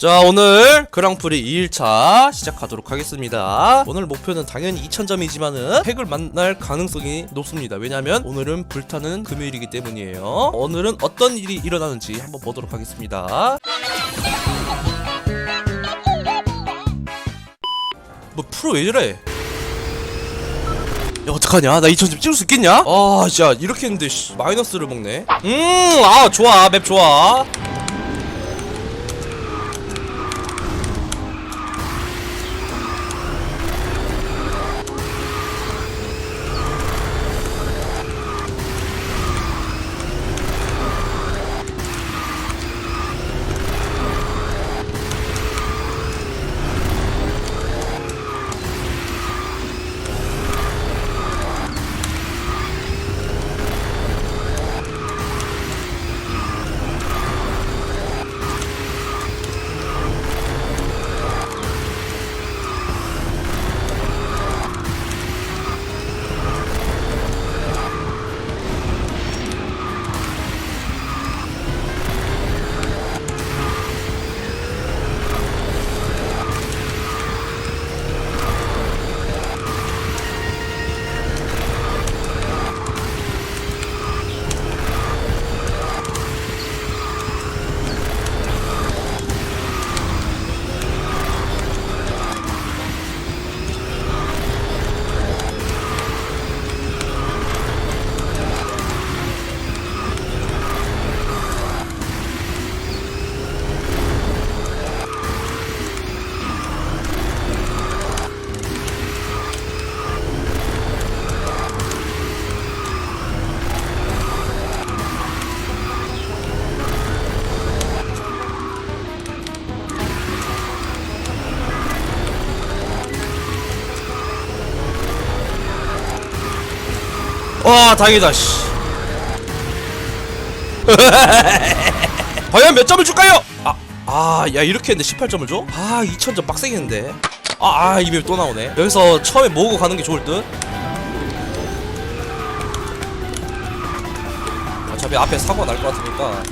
자 오늘 그랑프리 2일차 시작하도록 하겠습니다. 오늘 목표는 당연히 2000점이지만은 팩을 만날 가능성이 높습니다. 왜냐면 오늘은 불타는 금요일이기 때문이에요. 오늘은 어떤 일이 일어나는지 한번 보도록 하겠습니다. 뭐 프로 왜 이래? 야 어떡하냐? 나 2000점 찍을 수 있겠냐? 아 진짜. 이렇게 했는데 씨, 마이너스를 먹네. 음아 좋아. 맵 좋아 와 다행이다 씨 과연 몇 점을 줄까요? 아, 아, 야 이렇게 했는데 18점을 줘? 아, 2000점 빡세겠는데. 아, 아, 이맵 또 나오네. 여기서 처음에 모으고 가는 게 좋을 듯. 어차피 앞에 사고 날 것 같으니까.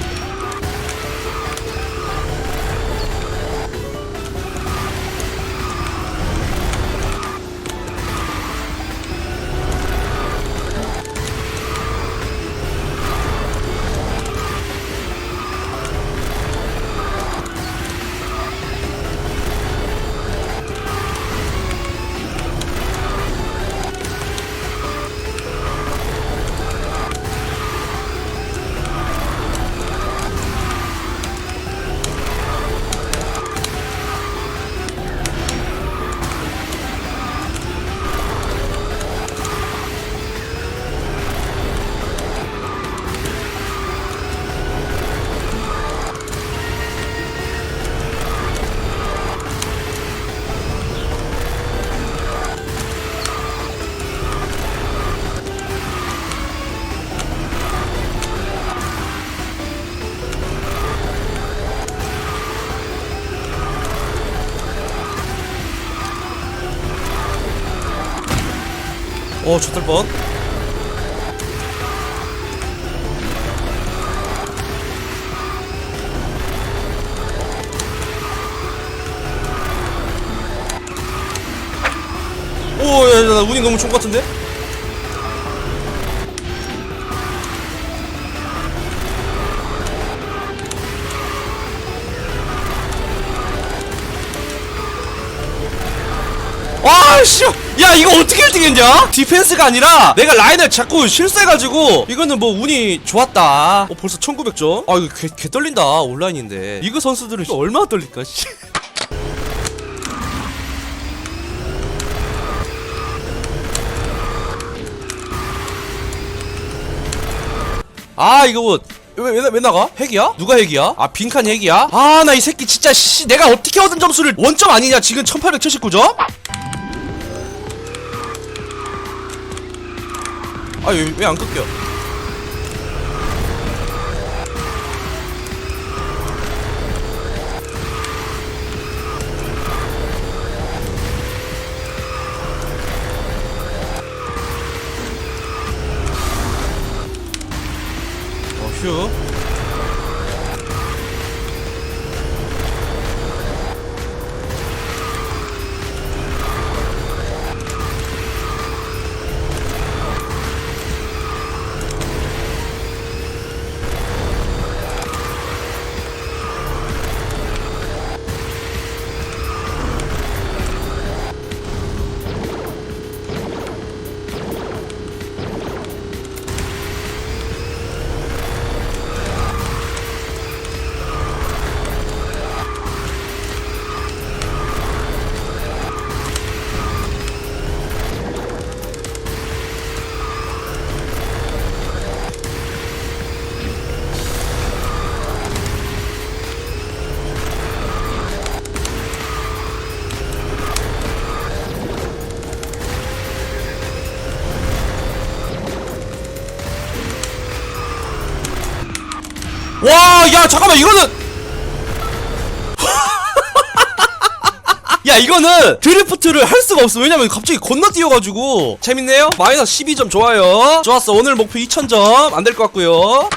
어, 좋을 뻔. 오, 야, 야, 나 운이 너무 좋은 것 같은데? 와, 씨! 야, 이거 어떻게 1등했냐? 디펜스가 아니라 내가 라인을 자꾸 실수해가지고 이거는 뭐 운이 좋았다. 어, 벌써 1900점? 아, 이거 개, 개 떨린다. 온라인인데. 이거 선수들은 또 얼마나 떨릴까, 씨. 아, 이거 뭐. 왜, 왜, 왜 나가? 핵이야? 누가 핵이야? 아, 빈칸 핵이야? 아, 나 이 새끼 진짜, 씨, 내가 어떻게 얻은 점수를 원점 아니냐? 지금 1879점? 아, 왜, 왜안 끊겨? 와, 야, 잠깐만, 이거는. 야, 이거는 드리프트를 할 수가 없어. 왜냐면 갑자기 건너뛰어가지고. 재밌네요? 마이너스 12점 좋아요. 좋았어. 오늘 목표 2000점. 안 될 것 같고요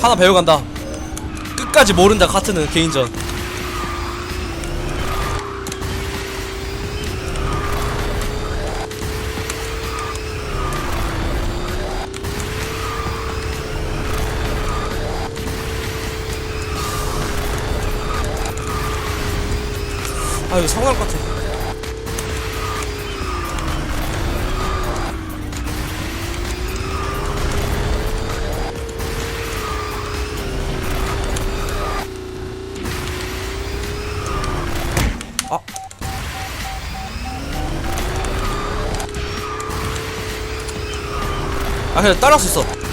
하나 배워간다. 끝까지 모른다, 카트는 개인전. 아, 이거 상할 것 같아. 아. 아, 그냥 따라할 수 있어.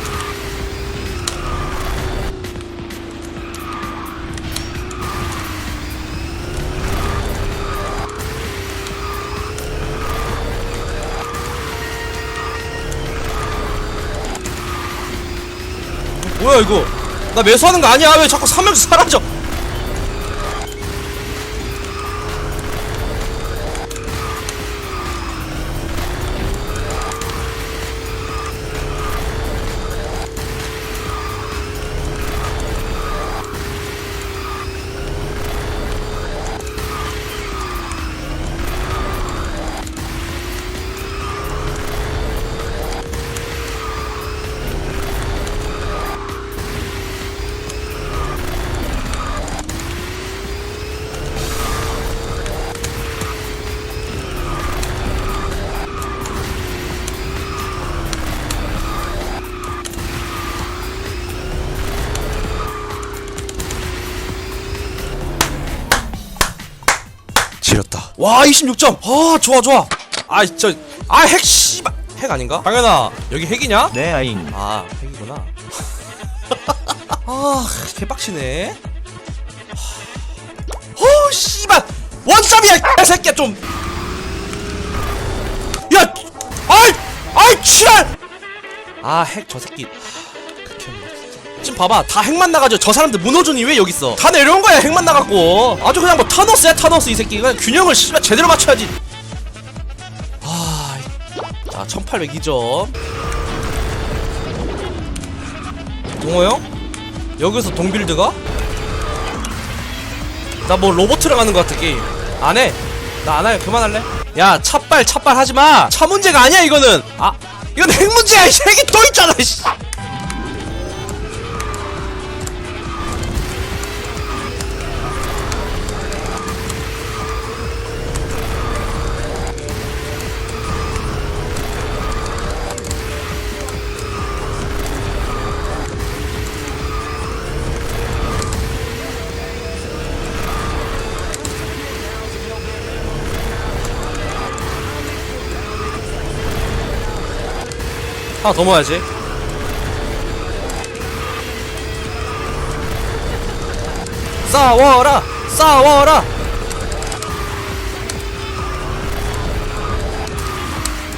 뭐야 이거? 나 매수하는 거 아니야. 왜 자꾸 삼명씩 사라져 와 26점. 아 좋아 좋아. 아저아핵 씨발. 핵 아닌가? 당연아 여기 핵이냐? 네 아잉. 아 핵이구나. 아 개빡치네. 어 씨발. 원점이야 이 새끼야 좀 야 아이 아이 지랄 아핵 저 새끼 지금 봐봐 다 핵만 나가지고 저 사람들 무너져니 왜 여기 있어 다 내려온 거야 핵만 나갖고 아주 그냥 뭐 타노스야 타노스 이 새끼 그냥 균형을 씨발 제대로 맞춰야지 아, 자 1802점 동호 형? 여기서 동빌드가? 나 뭐 로보트랑 하는 것 같아 게임 안 해. 나 안 해. 그만할래. 야 찻발 찻발 하지마. 차 문제가 아니야 이거는. 아 이건 핵 문제야. 이 핵이 또 있잖아. 씨. 하나 더 모아야지. 싸워라! 싸워라!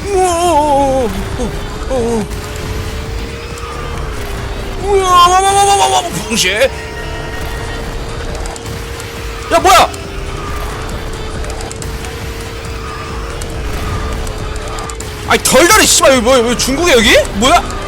우와, 우와, 와와와와와와 붕쉐. 야 뭐야? 아이 덜덜이 씨발 뭐야 중국에 여기? 뭐야?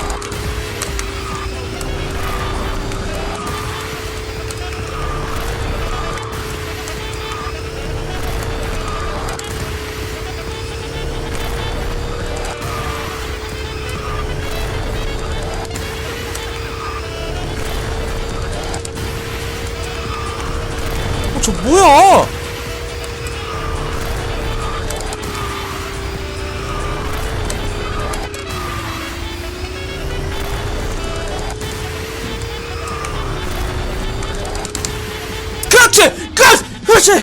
그렇지!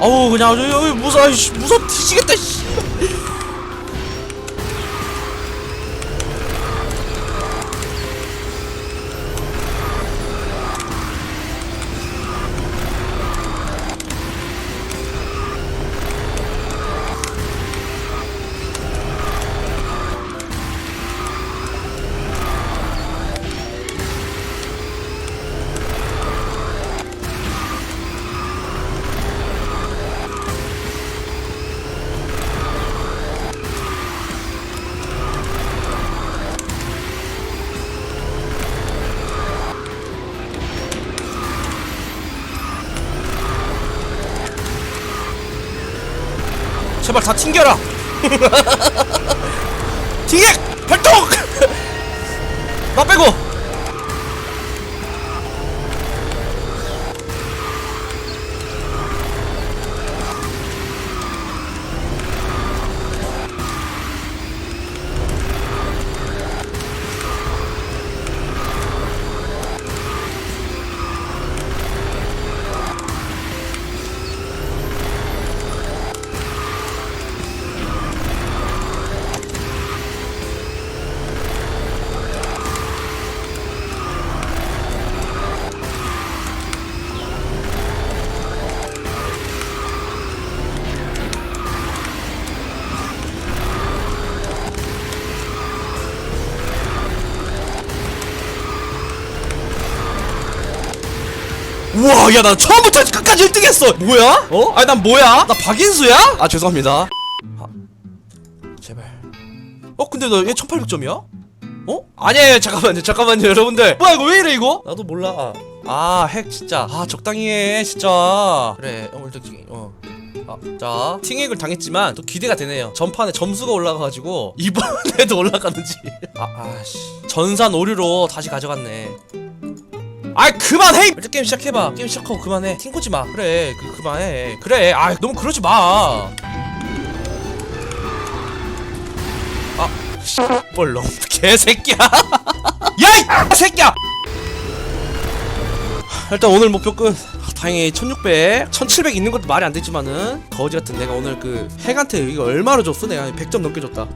아우 그냥 아주 여기 무서 씨, 무서 뒤지겠다 씨. 제발 다 튕겨라. 튕겨! 발동! 나 빼고 야 나 처음부터 끝까지 1등 했어 뭐야? 어? 아니 난 뭐야? 나 박인수야? 아 죄송합니다 아, 제발 어 근데 너얘 1800점이야? 어? 아니에요 잠깐만요 잠깐만요 여러분들 뭐야 이거 왜 이래 이거? 나도 몰라 아 핵 진짜 아 적당히 해 진짜 그래 어 일단 팅- 어 아, 자, 팅액을 당했지만 또 기대가 되네요. 전판에 점수가 올라가가지고 이번에도 올라가는지. 아, 아씨. 전산 오류로 다시 가져갔네. 아이 그만해! 일단 게임 시작해봐. 게임 시작하고 그만해. 팅코지 마. 그래, 그 그만해. 그래, 아 너무 그러지 마. 아, 씨, 뻘렁 개새끼야. 야, 이 새끼야. 일단 오늘 목표 끝. 아, 다행히 1600, 1700 있는 것도 말이 안 되지만은 거지 같은 내가 오늘 그 핵한테 이거 얼마로 줬어? 내가 100점 넘게 줬다.